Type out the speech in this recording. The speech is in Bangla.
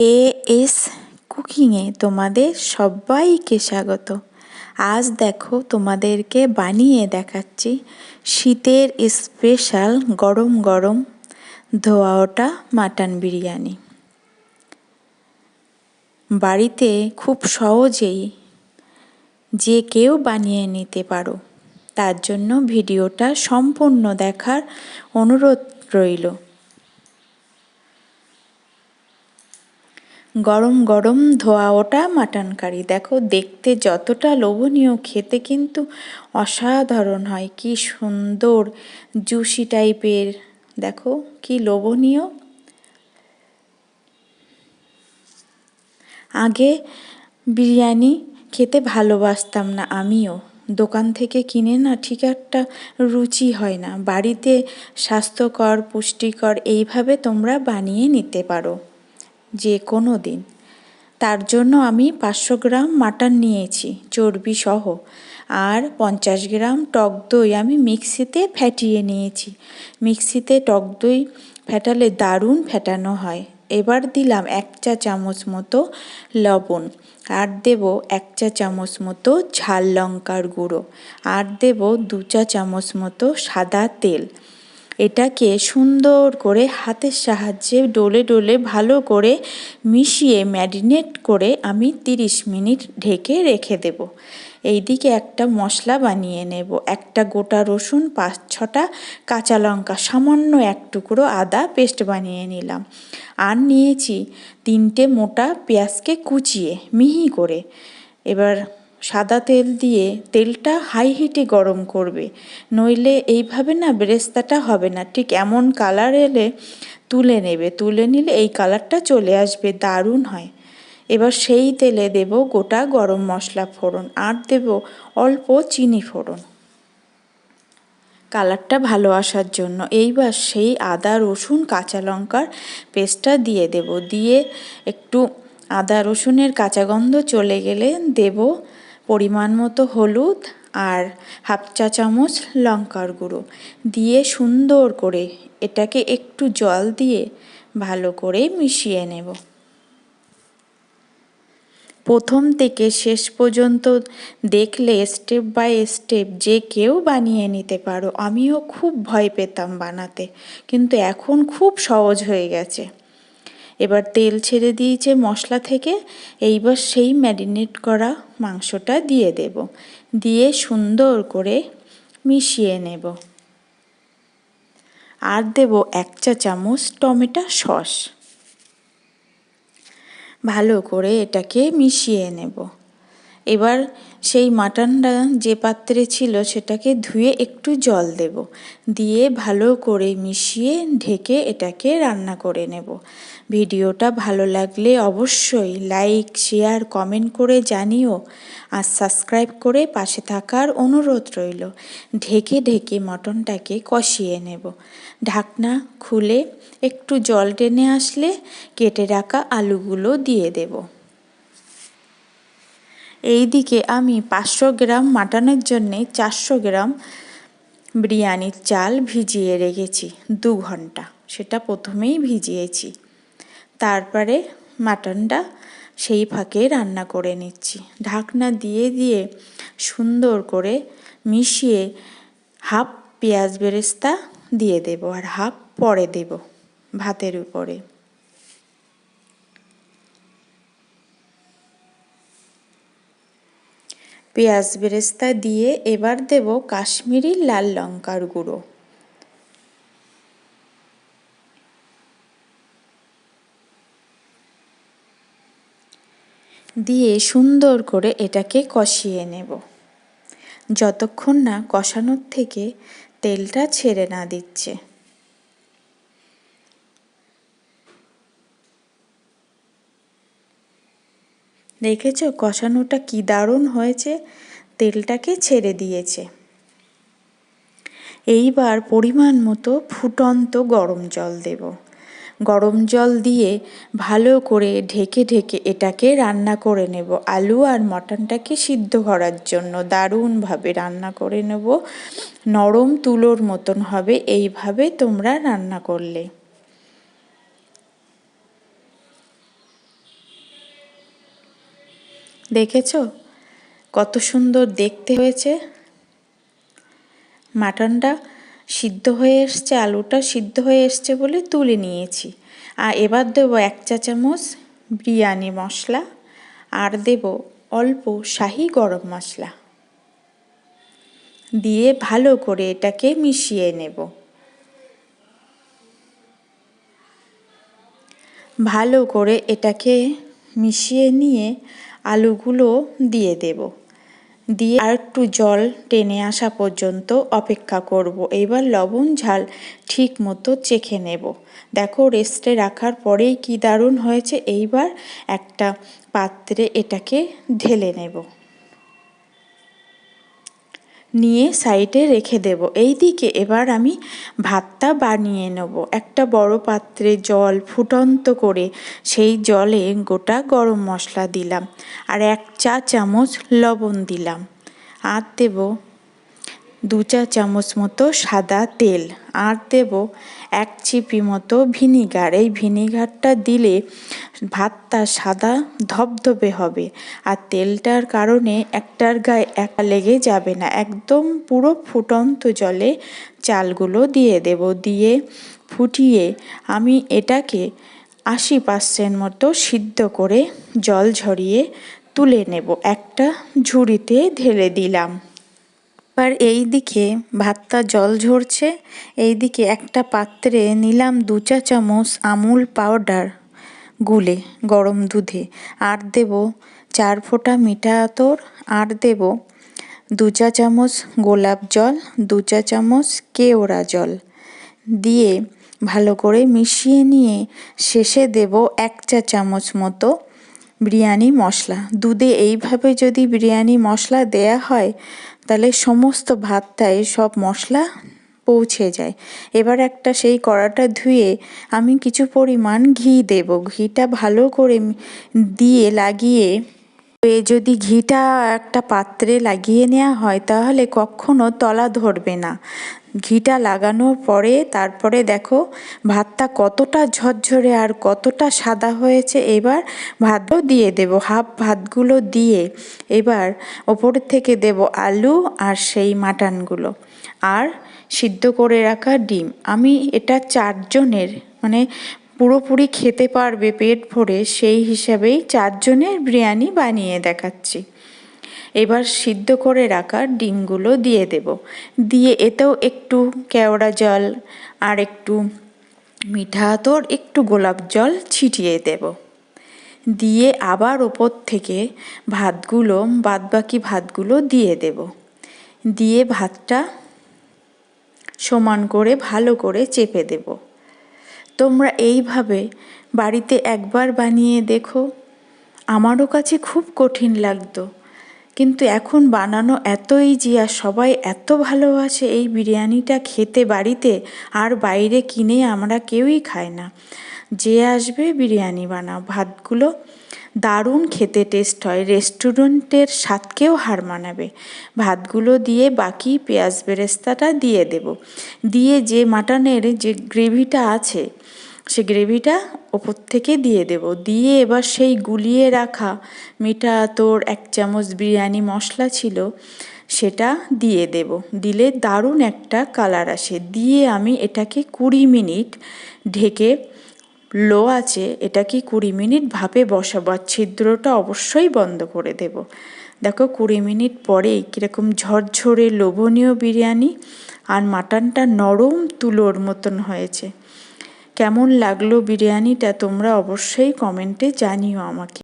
এ এস কুকিংয়ে তোমাদের সবাইকে স্বাগত। আজ দেখো তোমাদেরকে বানিয়ে দেখাচ্ছি শীতের স্পেশাল গরম গরম ধোয়া ওটা মাটন বিরিয়ানি। বাড়িতে খুব সহজেই যে কেউ বানিয়ে নিতে পারো। তার জন্য ভিডিওটা সম্পূর্ণ দেখার অনুরোধ রইল। গরম গরম ধোয়া ওটা মাটন কারি দেখো, দেখতে যতটা লোভনীয়, খেতে কিন্তু অসাধারণ হয়। কি সুন্দর জুসি টাইপের দেখো, কি লোভনীয়। আগে বিরিয়ানি খেতে ভালোবাসতাম না আমিও। দোকান থেকে কিনে না ঠিক একটা রুচি হয় না। বাড়িতে স্বাস্থ্যকর, পুষ্টিকর, এইভাবে তোমরা বানিয়ে নিতে পারো। যে কোনো দিন। তার জন্য আমি পাঁচশো গ্রাম মাটন নিয়েছি চর্বি সহ আর পঞ্চাশ গ্রাম টক দই আমি মিক্সিতে ফ্যাটিয়ে নিয়েছি। মিক্সিতে টক দই ফেটালে দারুণ ফেটানো হয়। এবার দিলাম এক চা চামচ মতো লবণ। আর দেব এক চা চামচ মতো ঝাল লঙ্কার গুঁড়ো। আর দেব দু চা চামচ মতো সাদা তেল। এটাকে সুন্দর করে হাতের সাহায্যে ডলে ডলে ভালো করে মিশিয়ে ম্যারিনেট করে আমি তিরিশ মিনিট ঢেকে রেখে দেব। এইদিকে একটা মশলা বানিয়ে নেব। একটা গোটা রসুন, পাঁচ ছটা কাঁচা লঙ্কা, সামান্য এক টুকরো আদা পেস্ট বানিয়ে নিলাম। আর নিয়েছি তিনটে মোটা পেঁয়াজকে কুচিয়ে মিহি করে। এবার সাদা তেল দিয়ে তেলটা হাই হিটে গরম করবে। নইলে এইভাবে না বেরেস্তাটা হবে না। ঠিক এমন কালার এলে তুলে নেবে। তুলে নিলে এই কালারটা চলে আসবে। দারুণ হয়। এবার সেই তেলে দেব গোটা গরম মশলা ফোড়ন আর দেব অল্প চিনি ফোড়ন। কালারটা ভালো আসার জন্য এইবার সেই আদা, রসুন, কাঁচা লঙ্কার পেস্টটা দিয়ে দেব। দিয়ে একটু আদা, রসুনের কাঁচা গন্ধ চলে গেলে দেব পরিমাণ মতো হলুদ আর হাফ চা চামচ লঙ্কার গুঁড়ো দিয়ে সুন্দর করে এটাকে একটু জল দিয়ে ভালো করে মিশিয়ে নেব। প্রথম থেকে শেষ পর্যন্ত দেখলে স্টেপ বাই স্টেপ যে কেউ বানিয়ে নিতে পারো। আমিও খুব ভয় পেতাম বানাতে, কিন্তু এখন খুব সহজ হয়ে গেছে। এবার তেল ছেড়ে দিয়েছে মশলা থেকে এইবার সেই ম্যারিনেট করা মাংসটা দিয়ে দেব। দিয়ে সুন্দর করে মিশিয়ে নেব। আর দেব এক চা চামচ টমেটো সস। ভালো করে এটাকে মিশিয়ে নেব। এবার সেই মাটনটা যে পাত্রে ছিল সেটাকে ধুয়ে একটু জল দেব। দিয়ে ভালো করে মিশিয়ে ঢেকে এটাকে রান্না করে নেব। ভিডিওটা ভালো লাগলে অবশ্যই লাইক, শেয়ার, কমেন্ট করে জানিও আর সাবস্ক্রাইব করে পাশে থাকার অনুরোধ রইল। ঢেকে ঢেকে মটনটাকে কষিয়ে নেব। ঢাকনা খুলে একটু জল টেনে আসলে কেটে রাখা আলুগুলো দিয়ে দেব। এই দিকে আমি পাঁচশো গ্রাম মাটনের জন্যে চারশো গ্রাম বিরিয়ানির চাল ভিজিয়ে রেখেছি, দু ঘণ্টা। সেটা প্রথমেই ভিজিয়েছি। তারপরে মাটনটা সেই ফাঁকে রান্না করে নিচ্ছি। ঢাকনা দিয়ে দিয়ে সুন্দর করে মিশিয়ে হাফ পেঁয়াজ বেরেস্তা দিয়ে দেব আর হাফ পরে দেব ভাতের উপরে। পেঁয়াজ বেরেস্তা দিয়ে এবার দেব কাশ্মীরি লাল লঙ্কার গুঁড়ো। দিয়ে সুন্দর করে এটাকে কষিয়ে নেব। যতক্ষণ না কষানোর থেকে তেলটা ছেড়ে না দিচ্ছে। দেখেছ কষানোটা কি দারুণ হয়েছে? তেলটাকে ছেড়ে দিয়েছে। এইবার পরিমাণ মতো ফুটন্ত গরম জল দেব। গরম জল দিয়ে ভালো করে ঢেকে ঢেকে এটাকে রান্না করে নেব। আলু আর মটনটাকে সিদ্ধ করার জন্য দারুণভাবে রান্না করে নেব। নরম তুলোর মতন হবে। এইভাবে তোমরা রান্না করলে। দেখেছ? কত সুন্দর দেখতে হয়েছে। মাটনটা সিদ্ধ হয়ে এসছে, আলুটা সিদ্ধ হয়ে এসছে বলে তুলে নিয়েছি। আর এবার দেবো এক চা চামচ বিরিয়ানি মশলা, আর দেব অল্প শাহি গরম মশলা। দিয়ে ভালো করে এটাকে মিশিয়ে নেব। ভালো করে এটাকে মিশিয়ে নিয়ে আলুগুলো দিয়ে দেব। দিয়ে আর একটু জল টেনে আসা পর্যন্ত অপেক্ষা করব। এবার লবণ, ঝাল ঠিক মতো চেখে নেব। দেখো, রেস্টে রাখার পরেই কি দারুণ হয়েছে। এইবার একটা পাত্রে এটাকে ঢেলে নেব। নিয়ে সাইডে রেখে দেব। এই দিকে এবার আমি ভাতটা বানিয়ে নেব। একটা বড় পাত্রে জল ফুটন্ত করে সেই জলে গোটা গরম মশলা দিলাম আর এক চা চামচ লবণ দিলাম। আর দেব দু চা চামচ মতো সাদা তেল। আর দেব এক চিপি মতো ভিনিগার। এই ভিনিগারটা দিলে ভাতটা সাদা, ধবধবে হবে আর তেলটার কারণে একটার গায়ে একা লেগে যাবে না। একদম পুরো ফুটন্ত জলে চালগুলো দিয়ে দেব, দিয়ে ফুটিয়ে আমি এটাকে আশি পার্সেন্ট মতো সিদ্ধ করে জল ঝরিয়ে তুলে নেব। একটা ঝুড়িতে ঢেলে দিলাম। এবার এই দিকে ভাতটা জল ঝরছে, এই দিকে একটা পাত্রে নিলাম দু চা চামচ আমুল পাউডার গুলে, গরম দুধে। আর দেব চার ফোঁটা মিঠা আতর, আর দেব দু চা চামচ গোলাপ জল, দু চা চামচ কেওড়া জল। দিয়ে ভালো করে মিশিয়ে নিয়ে শেষে দেব এক চা চামচ মতো বিরিয়ানি মশলা। দুধে এইভাবে যদি বিরিয়ানি মশলা দেয়া হয়, তাহলে সমস্ত ভাতটায় সব মশলা পৌঁছে যায়। এবার একটা সেই কড়াটা ধুয়ে আমি কিছু পরিমাণ ঘি দেব। ঘিটা ভালো করে দিয়ে লাগিয়ে যদি ঘিটা একটা পাত্রে লাগিয়ে নেওয়া হয়, তাহলে কখনো তলা ধরবে না। ঘিটা লাগানোর পরে, তারপরে দেখো, ভাতটা কতটা ঝরঝরে আর কতটা সাদা হয়েছে, এবার ভাতও দিয়ে দেব, হাফ ভাতগুলো দিয়ে। এবার ওপর থেকে দেব আলু আর সেই মাটনগুলো। আর সিদ্ধ করে রাখা ডিম। আমি এটা চারজনের মানে পুরোপুরি খেতে পারবে পেট ভরে, সেই হিসাবেই চারজনের বিরিয়ানি বানিয়ে দেখাচ্ছি। এবার সিদ্ধ করে রাখা ডিমগুলো দিয়ে দেব। দিয়ে এতেও একটু কেওড়া জল আর একটু মিঠা আতর, একটু গোলাপ জল ছিটিয়ে দেব। দিয়ে আবার ওপর থেকে ভাতগুলো, বাদবাকি ভাতগুলো দিয়ে দেব। দিয়ে ভাতটা সমান করে ভালো করে চেপে দেব। তোমরা এইভাবে বাড়িতে একবার বানিয়ে দেখো। আমারও কাছে খুব কঠিন লাগতো। কিন্তু এখন বানানো এত ইজি আর সবাই এত ভালোবাসে এই বিরিয়ানিটা খেতে বাড়িতে, আর বাইরে কিনে আমরা কেউই খাই না। যে আসবে বিরিয়ানি বানাও, ভাতগুলো দারুণ খেতে টেস্ট হয়। রেস্টুরেন্টের স্বাদকেও হার মানাবে। ভাতগুলো দিয়ে বাকি পেঁয়াজ বেরেস্তাটা দিয়ে দেব। দিয়ে যে মাটনের যে গ্রেভিটা আছে, সে গ্রেভিটা ওপর থেকে দিয়ে দেব। দিয়ে এবার সেই গুলিয়ে রাখা মিঠা তোর এক চামচ বিরিয়ানি মশলা ছিল, সেটা দিয়ে দেব। দিলে দারুণ একটা কালার আসে। দিয়ে আমি এটাকে কুড়ি মিনিট ঢেকে লো আছে, এটা কি কুড়ি মিনিট ভাপে বসাবো? আর ছিদ্রটা অবশ্যই বন্ধ করে দেব। দেখো, কুড়ি মিনিট পরেই কীরকম ঝরঝরে লোভনীয় বিরিয়ানি আর মাটনটা নরম তুলোর মতন হয়েছে। কেমন লাগল বিরিয়ানিটা তোমরা অবশ্যই কমেন্টে জানিও আমাকে।